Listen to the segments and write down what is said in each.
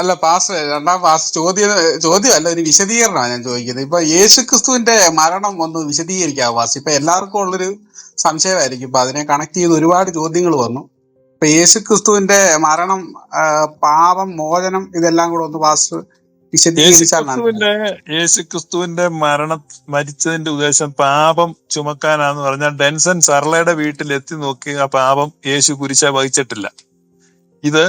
അല്ല പാസ് രണ്ടാം പാസ് ചോദ്യം ചോദ്യമല്ല ഒരു വിശദീകരണമാണ് ഞാൻ ചോദിക്കുന്നത്. ഇപ്പൊ യേശു ക്രിസ്തുവിന്റെ മരണം ഒന്ന് വിശദീകരിക്കാം പാസ് ഇപ്പൊ എല്ലാവർക്കും ഉള്ളൊരു സംശയമായിരിക്കും. ഇപ്പൊ അതിനെ കണക്ട് ചെയ്ത് ഒരുപാട് ചോദ്യങ്ങൾ വന്നു. ഇപ്പൊ യേശു ക്രിസ്തുവിന്റെ മരണം പാപം മോചനം ഇതെല്ലാം കൂടെ ഒന്ന് പാസ് വിശദീകരിച്ചാൽ യേശു യേശുക്രിസ്തുവിന്റെ മരണം മരിച്ചതിന്റെ ഉദ്ദേശം പാപം ചുമക്കാനാന്ന് പറഞ്ഞാൽ ഡെൻസൺ സർളയുടെ വീട്ടിൽ എത്തി നോക്കി ആ പാപം യേശു കുരിശ വഹിച്ചിട്ടില്ല. ഇത്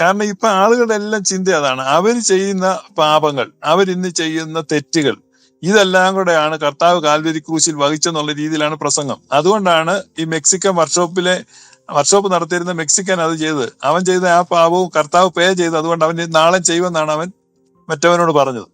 കാരണം ഇപ്പൊ ആളുകളുടെ എല്ലാം ചിന്ത അതാണ്. അവർ ചെയ്യുന്ന പാപങ്ങൾ അവരിന്ന് ചെയ്യുന്ന തെറ്റുകൾ ഇതെല്ലാം കൂടെയാണ് കർത്താവ് കാൽവരി ക്രൂശിൽ വഹിച്ചെന്നുള്ള രീതിയിലാണ് പ്രസംഗം. അതുകൊണ്ടാണ് ഈ മെക്സിക്കൻ വർക്ക്ഷോപ്പിലെ വർക്ക്ഷോപ്പ് നടത്തിയിരുന്ന മെക്സിക്കൻ അത് ചെയ്തത്. അവൻ ചെയ്ത ആ പാപവും കർത്താവ് പേ ചെയ്ത് അതുകൊണ്ട് അവൻ നാളെ ചെയ്യുമെന്നാണ് അവൻ മറ്റവനോട് പറഞ്ഞത്.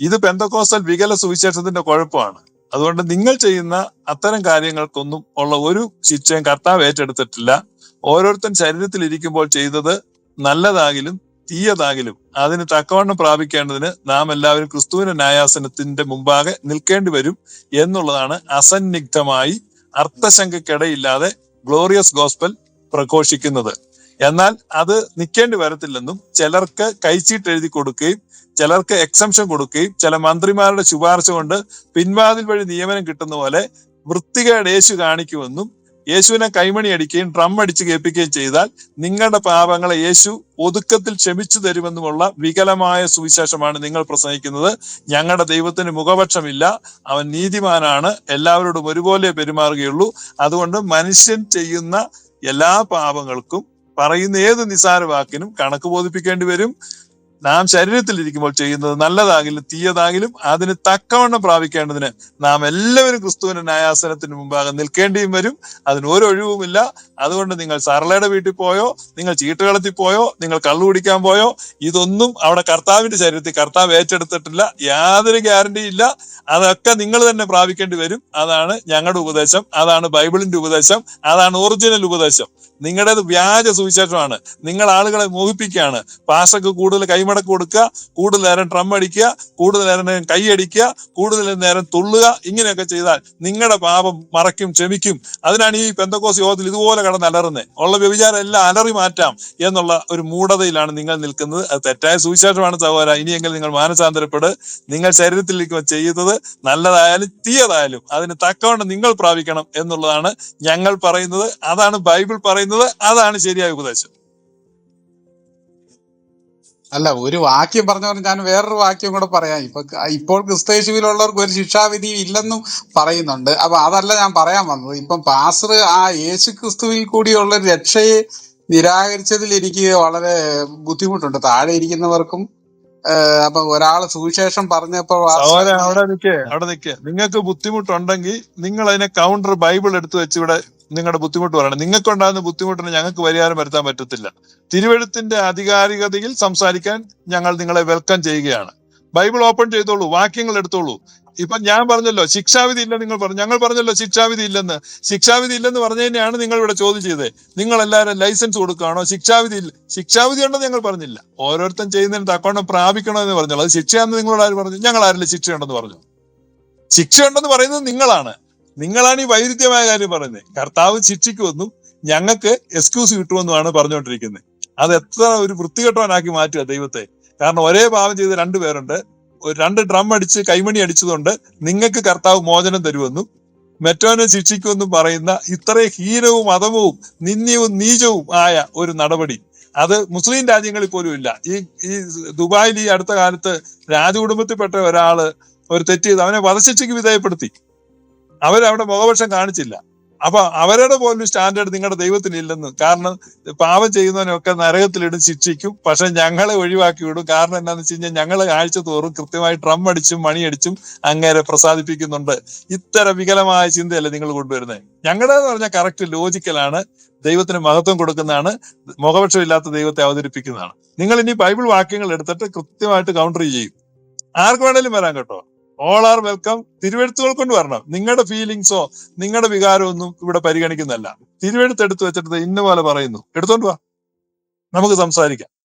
ഇത് പെന്തക്കോസ്റ്റൽ വികല സുവിശേഷത്തിന്റെ കുഴപ്പമാണ്. അതുകൊണ്ട് നിങ്ങൾ ചെയ്യുന്ന അത്തരം കാര്യങ്ങൾക്കൊന്നും ഉള്ള ഒരു ശിക്ഷയും കർത്താവ് ഏറ്റെടുത്തിട്ടില്ല. ഓരോരുത്തൻ ശരീരത്തിൽ ഇരിക്കുമ്പോൾ ചെയ്തത് നല്ലതാകിലും തീയതാകിലും അതിന് തക്കവണ്ണം പ്രാപിക്കേണ്ടതിന് നാം എല്ലാവരും ക്രിസ്തുവിന്റെ ന്യായാസനത്തിന്റെ മുമ്പാകെ നിൽക്കേണ്ടി വരും എന്നുള്ളതാണ് അസന്നിഗ്ധമായി അർത്ഥശങ്കക്കിടയില്ലാതെ ഗ്ലോറിയസ് ഗോസ്പൽ പ്രഘോഷിക്കുന്നത്. എന്നാൽ അത് നിൽക്കേണ്ടി വരത്തില്ലെന്നും ചിലർക്ക് കൈച്ചീട്ട് എഴുതി കൊടുക്കുകയും ചിലർക്ക് എക്സംഷൻ കൊടുക്കുകയും ചില മന്ത്രിമാരുടെ ശുപാർശ കൊണ്ട് പിൻവാതിൽ വഴി നിയമനം കിട്ടുന്ന പോലെ വൃത്തികേട് യേശു കാണിക്കുമെന്നും യേശുവിനെ കൈമണി അടിക്കുകയും ഡ്രം അടിച്ച് കേൾപ്പിക്കുകയും ചെയ്താൽ നിങ്ങളുടെ പാപങ്ങളെ യേശു ഒതുക്കത്തിൽ ക്ഷമിച്ചു തരുമെന്നുമുള്ള വികലമായ സുവിശേഷമാണ് നിങ്ങൾ പ്രസംഗിക്കുന്നത്. ഞങ്ങളുടെ ദൈവത്തിന് മുഖപക്ഷമില്ല. അവൻ നീതിമാനാണ്. എല്ലാവരോടും ഒരുപോലെ പെരുമാറുകയുള്ളൂ. അതുകൊണ്ട് മനുഷ്യൻ ചെയ്യുന്ന എല്ലാ പാപങ്ങൾക്കും പറയുന്ന ഏത് നിസാര വാക്കിനും കണക്ക് ബോധിപ്പിക്കേണ്ടി വരും. നാം ശരീരത്തിലിരിക്കുമ്പോൾ ചെയ്യുന്നത് നല്ലതാകിലും തീയതാകിലും അതിന് തക്കവണ്ണം പ്രാപിക്കേണ്ടതിന് നാം എല്ലാവരും ക്രിസ്തുവിന്റെ ന്യായാസനത്തിന് മുമ്പാകെ നിൽക്കേണ്ടിയും വരും. അതിന് ഒരു ഒഴിവുമില്ല. അതുകൊണ്ട് നിങ്ങൾ സരളയുടെ വീട്ടിൽ പോയോ നിങ്ങൾ ചീട്ടുകളത്തിൽ പോയോ നിങ്ങൾ കള്ളു കുടിക്കാൻ പോയോ ഇതൊന്നും അവിടെ കർത്താവിന്റെ ശരീരത്തിൽ കർത്താവ് ഏറ്റെടുത്തിട്ടില്ല. യാതൊരു ഗ്യാരണ്ടി ഇല്ല. അതൊക്കെ നിങ്ങൾ തന്നെ പ്രാപിക്കേണ്ടി വരും. അതാണ് ഞങ്ങളുടെ ഉപദേശം. അതാണ് ബൈബിളിന്റെ ഉപദേശം. അതാണ് ഒറിജിനൽ ഉപദേശം. നിങ്ങളുടേത് വ്യാജ സുവിശേഷമാണ്. നിങ്ങൾ ആളുകളെ മോഹിപ്പിക്കുകയാണ്. പാസക്ക് കൂടുതൽ കൈമടക്ക് കൊടുക്കുക കൂടുതൽ നേരം ട്രം അടിക്കുക കൂടുതൽ നേരം കൈയടിക്കുക കൂടുതൽ നേരം തുള്ളുക ഇങ്ങനെയൊക്കെ ചെയ്താൽ നിങ്ങളുടെ പാപം മറയ്ക്കും ക്ഷമിക്കും. അതിനാണ് ഈ പെന്തക്കോസ് യോഗത്തിൽ ഇതുപോലെ കടന്ന് അലറുന്നത്. ഉള്ള വ്യഭിചാരം എല്ലാം അലറി മാറ്റാം എന്നുള്ള ഒരു മൂഢതയിലാണ് നിങ്ങൾ നിൽക്കുന്നത്. അത് തെറ്റായ സുവിശേഷമാണ് സഹോദര. ഇനിയെങ്കിലും നിങ്ങൾ മാനസാന്തരപ്പെട്. നിങ്ങൾ ശരീരത്തിലേക്ക് ചെയ്തത് നല്ലതായാലും തീയതായാലും അതിന് തക്കവണ്ണം നിങ്ങൾ പ്രാപിക്കണം എന്നുള്ളതാണ് ഞങ്ങൾ പറയുന്നത്. അതാണ് ബൈബിൾ പറയുന്നത്. അതാണ് ശരിയായ ഉപദേശം. അല്ല ഒരു വാക്യം പറഞ്ഞവർ ഞാൻ വേറൊരു വാക്യം കൂടെ പറയാം. ഇപ്പൊ ഇപ്പോൾ ക്രിസ്തയേശുവിലുള്ളവർക്ക് ഒരു ശിക്ഷാവിധി ഇല്ലെന്നും പറയുന്നുണ്ട്. അപ്പൊ അതല്ല ഞാൻ പറയാൻ വന്നത്. ഇപ്പം പാസ്റ്റർ ആ യേശു ക്രിസ്തുവിൽ കൂടിയുള്ള രക്ഷയെ നിരാകരിച്ചതിൽ എനിക്ക് വളരെ ബുദ്ധിമുട്ടുണ്ട്. താഴെ ഇരിക്കുന്നവർക്കും അപ്പൊ ഒരാൾ സുവിശേഷം പറഞ്ഞപ്പോ അവിടെ നിൽക്കേ അവിടെ നിൽക്കേ നിങ്ങൾക്ക് ബുദ്ധിമുട്ടുണ്ടെങ്കിൽ നിങ്ങൾ അതിനെ കൗണ്ടർ ബൈബിൾ എടുത്തു വെച്ച് ഇവിടെ നിങ്ങളുടെ ബുദ്ധിമുട്ട് പറയണം. നിങ്ങൾക്കുണ്ടാകുന്ന ബുദ്ധിമുട്ടിന് ഞങ്ങൾക്ക് പരിഹാരം വരുത്താൻ പറ്റത്തില്ല. തിരുവഴുത്തിന്റെ ആധികാരികതയിൽ സംസാരിക്കാൻ ഞങ്ങൾ നിങ്ങളെ വെൽക്കം ചെയ്യുകയാണ്. ബൈബിൾ ഓപ്പൺ ചെയ്തോളൂ വാക്യങ്ങൾ എടുത്തോളൂ. ഇപ്പൊ ഞാൻ പറഞ്ഞല്ലോ ശിക്ഷാവിധി ഇല്ല നിങ്ങൾ പറഞ്ഞു. ഞങ്ങൾ പറഞ്ഞല്ലോ ശിക്ഷാവിധി ഇല്ലെന്ന്. ശിക്ഷാവിധി ഇല്ലെന്ന് പറഞ്ഞതിനെയാണ് നിങ്ങൾ ഇവിടെ ചോദ്യം ചെയ്തത്. നിങ്ങൾ എല്ലാവരും ലൈസൻസ് കൊടുക്കുകയാണോ? ശിക്ഷാവിധി ഇല്ല. ശിക്ഷാവിധി ഉണ്ടെന്ന് ഞങ്ങൾ പറഞ്ഞില്ല. ഓരോരുത്തരും ചെയ്യുന്നതിന് തക്കവണ്ണം പ്രാപിക്കണോ എന്ന് പറഞ്ഞോളൂ അത് ശിക്ഷയാണെന്ന് നിങ്ങളോട് ആര് പറഞ്ഞു? ഞങ്ങൾ ആരല്ലേ ശിക്ഷയുണ്ടെന്ന് പറഞ്ഞു? ശിക്ഷയുണ്ടെന്ന് പറയുന്നത് നിങ്ങളാണ്. നിങ്ങളാണ് ഈ വൈരുദ്ധ്യമായ കാര്യം പറയുന്നത് കർത്താവ് ശിക്ഷിക്കുമെന്നും ഞങ്ങൾക്ക് എക്സ്ക്യൂസ് കിട്ടുമെന്നുമാണ് പറഞ്ഞുകൊണ്ടിരിക്കുന്നത്. അത് എത്ര ഒരു വൃത്തികെട്ടവനാക്കി മാറ്റുക ദൈവത്തെ. കാരണം ഒരേ പാപം ചെയ്ത രണ്ടുപേരുണ്ട് രണ്ട് ഡ്രം അടിച്ച് കൈമണി അടിച്ചതുകൊണ്ട് നിങ്ങൾക്ക് കർത്താവ് മോചനം തരുമെന്നും മറ്റവനെ ശിക്ഷിക്കുമെന്നും പറയുന്ന ഇത്രയും ഹീനവും അധമവും നിന്ദ്യവും നീചവും ആയ ഒരു നടപടി. അത് മുസ്ലിം രാജ്യങ്ങളിൽ പോലും ഇല്ല. ഈ ഈ ദുബായിൽ ഈ അടുത്ത കാലത്ത് രാജകുടുംബത്തിൽപ്പെട്ട ഒരാൾ ഒരു തെറ്റ് ചെയ്ത് അവനെ വധശിക്ഷയ്ക്ക് വിധേയപ്പെടുത്തി. അവരവിടെ മുഖപക്ഷം കാണിച്ചില്ല. അപ്പൊ അവരുടെ പോലും സ്റ്റാൻഡേർഡ് നിങ്ങളുടെ ദൈവത്തിന് ഇല്ലെന്ന് കാരണം പാപം ചെയ്യുന്നവനൊക്കെ നരകത്തിലിടും ശിക്ഷിക്കും. പക്ഷെ ഞങ്ങളെ ഒഴിവാക്കി വിടും. കാരണം എന്താണെന്ന് വെച്ച് കഴിഞ്ഞാൽ ഞങ്ങൾ ആഴ്ച തോറും കൃത്യമായി ഡ്രം അടിച്ചും മണിയടിച്ചും അങ്ങേരെ പ്രസാദിപ്പിക്കുന്നുണ്ട്. ഇത്തരം വികലമായ ചിന്തയല്ലേ നിങ്ങൾ കൊണ്ടുവരുന്നത് ഞങ്ങളുടെ എന്ന് പറഞ്ഞാൽ കറക്റ്റ് ലോജിക്കലാണ് ദൈവത്തിന് മഹത്വം കൊടുക്കുന്നതാണ്. മുഖപക്ഷമില്ലാത്ത ദൈവത്തെ അവതരിപ്പിക്കുന്നതാണ്. നിങ്ങൾ ഇനി ബൈബിൾ വാക്യങ്ങൾ എടുത്തിട്ട് കൃത്യമായിട്ട് കൗണ്ടർ ചെയ്യും. ആർക്ക് വേണേലും വരാം കേട്ടോ. ഓൾ ആർ വെൽക്കം തിരുവെഴുത്തുകൾ കൊണ്ട് വരണം. നിങ്ങളുടെ ഫീലിങ്സോ നിങ്ങളുടെ വികാരമോ ഒന്നും ഇവിടെ പരിഗണിക്കുന്നല്ല തിരുവെഴുത്ത് എടുത്തു വെച്ചിട്ട് ഇന്ന പോലെ പറയുന്നു. എടുത്തോണ്ട് വാ. നമുക്ക് സംസാരിക്കാം.